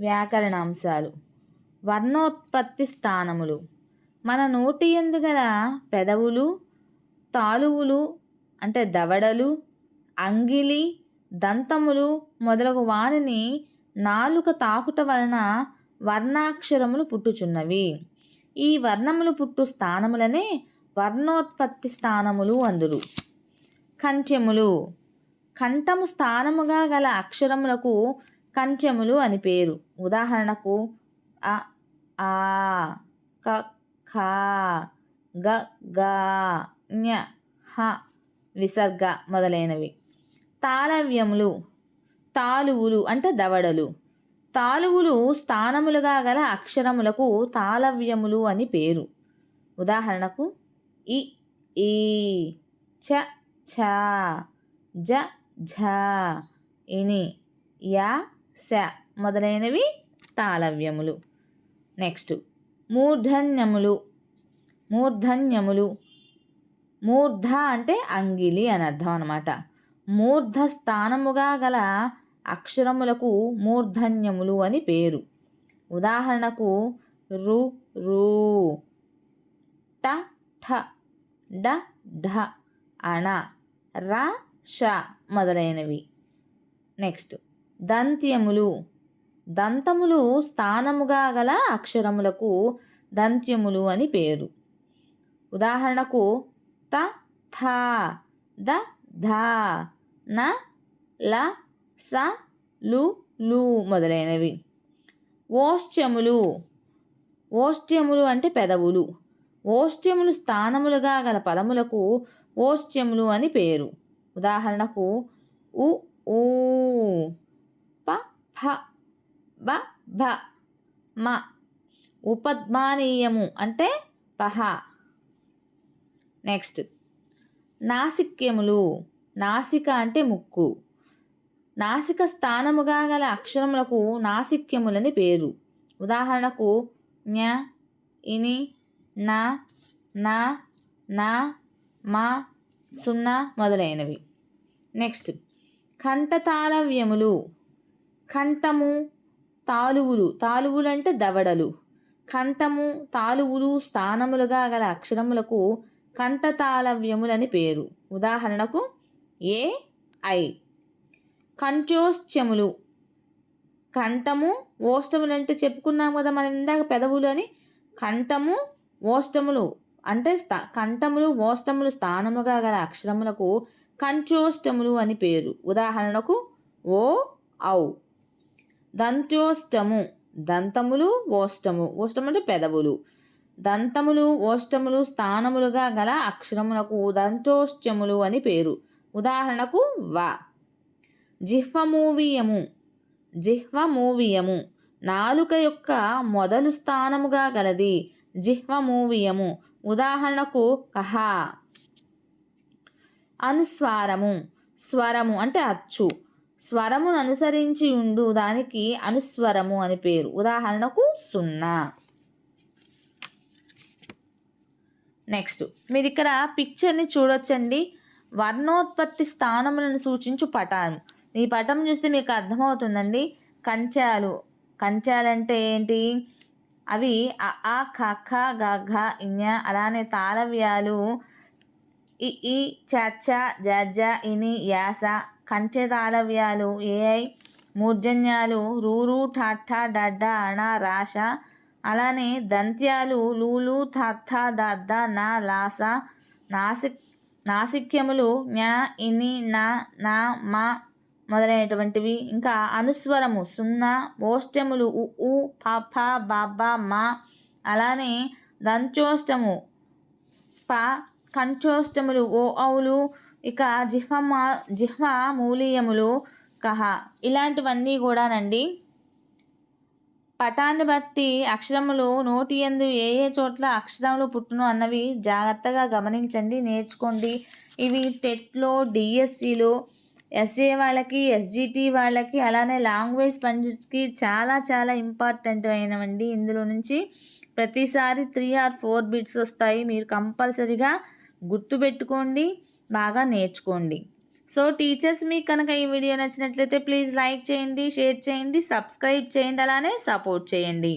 వ్యాకరణాంశాలు. వర్ణోత్పత్తి స్థానములు. మన నోటి ఎందుగల పెదవులు తాలువులు అంటే దవడలు అంగిలి దంతములు మొదలగు వానిని నాలుక తాకుట వలన వర్ణాక్షరములు పుట్టుచున్నవి. ఈ వర్ణములు పుట్టు స్థానములనే వర్ణోత్పత్తి స్థానములు అందురు. కంఠ్యములు. కంఠము స్థానముగా గల అక్షరములకు కంచెములు అని పేరు. ఉదాహరణకు అ ఆ క ఖ గ గ ఞ హ విసర్గ మొదలైనవి. తాళవ్యములు తాలువులు అంటే దవడలు. తాలువులు స్థానములుగా గల అక్షరములకు తాళవ్యములు అని పేరు. ఉదాహరణకు ఇ ఈ చ ఛ జ ఝ ఇని యా శ మొదలైనవి తాళవ్యములు. నెక్స్ట్ మూర్ధన్యములు. మూర్ధన్యములు. మూర్ధ అంటే అంగిలి అని అర్థం అనమాట మూర్ధ స్థానముగా గల అక్షరములకు మూర్ధన్యములు అని పేరు. ఉదాహరణకు రు రూ. ట ఠ. డ ఢ. అణ ర ష మొదలైనవి. నెక్స్ట్ దంత్యములు. దంతములు స్థానముగా గల అక్షరములకు దంత్యములు అని పేరు. ఉదాహరణకు త థ ద ధ న ల స లు లు మొదలైనవి. ఓష్ట్యములు ఓష్ట్యములు అంటే పెదవులు. ఓష్ట్యములు స్థానములుగా గల పదములకు ఓష్ట్యములు అని పేరు. ఉదాహరణకు ఉ ఊ. భ బ భ మ ఉపద్మానీయము అంటే పహ నెక్స్ట్ నాసిక్యములు నాసిక అంటే ముక్కు నాసిక స్థానముగా గల అక్షరములకు నాసిక్యములని పేరు. ఉదాహరణకు న్య ఇని నా నా నా మా సున్నా మొదలైనవి. నెక్స్ట్ కంఠతాళవ్యములు. కంఠము తాలువులు తాలువులు అంటే దవడలు. కంఠము తాలువులు స్థానములుగా గల అక్షరములకు కంఠతాళవ్యములని పేరు. ఉదాహరణకు ఏ ఐ. కంఠోశ్చములు కంఠము ఓష్టములు అంటే చెప్పుకున్నాం కదా మనం ఇందాక పెదవులు అని. కంఠము ఓష్టములు అంటే స్థా కంఠములు ఓష్టములు స్థానముగా గల అక్షరములకు కంఠోష్టములు అని పేరు. ఉదాహరణకు ఓ ఔ. దంత్యోష్టము దంతములు ఓష్టము. ఓష్టము అంటే పెదవులు. దంతములు ఓష్టములు స్థానములుగా గల అక్షరములకు దంతోష్టములు అని పేరు. ఉదాహరణకు వ. జిహ్వమూవీయము. జిహ్వమూవీయము. నాలుక యొక్క మొదలు స్థానముగా గలది. జిహ్వమూవీయము. ఉదాహరణకు కహ. అనుస్వారము. స్వరము అంటే అచ్చు. స్వరమును అనుసరించి ఉండు దానికి అనుస్వరము అని పేరు. ఉదాహరణకు సున్నా. నెక్స్ట్ మీరు ఇక్కడ పిక్చర్ని చూడొచ్చండి. వర్ణోత్పత్తి స్థానములను సూచించు పటాలు. ఈ పటం చూస్తే మీకు అర్థమవుతుందండి. కంచాలు. కంచాలంటే ఏంటి? అవి అ ఖ ఖ గ ఘ ఇన్య అలానే తాళవ్యాలు. ఇ ఈ చ చ జ జ ఇని యాస కంచె తాళవ్యాలు ఏఐ మూర్జన్యాలు రూరు ఠాఠా డడ్డ అణ రాష అలానే దంత్యాలు లూలు థ దద్ద నా లాస నాసిక్ నాసిక్యములు న్యా ఇని నా నా మా మొదలైనటువంటివి. ఇంకా అనుస్వరము సున్నా ఓష్టములు ఉ ఉ ప బాబా మా. అలానే దంచోష్టము ప కంచోష్టములు ఓ ఔలు ఇక జిహ్వ మా జిహ్వ మూలీయములు కహ. ఇలాంటివన్నీ కూడానండి. పటాన్ని బట్టి అక్షరములు నోటి ఎందు ఏ ఏ చోట్ల అక్షరములు పుట్టును అన్నవి జాగ్రత్తగా గమనించండి నేర్చుకోండి. ఇవి టెట్లో డిఎస్సిలో ఎస్ఏ వాళ్ళకి ఎస్జిటి వాళ్ళకి అలానే లాంగ్వేజ్ పండిట్స్కి చాలా చాలా ఇంపార్టెంట్ అయినవండి. ఇందులో నుంచి ప్రతిసారి త్రీ ఆర్ ఫోర్ బిట్స్ వస్తాయి. మీరు కంపల్సరీగా గుర్తుపెట్టుకోండి. బాగా నేర్చుకోండి. సో టీచర్స్ మీకు కనుక ఈ వీడియో నచ్చినట్లయితే ప్లీజ్ లైక్ చేయండి షేర్ చేయండి సబ్స్క్రైబ్ చేయండి అలానే సపోర్ట్ చేయండి.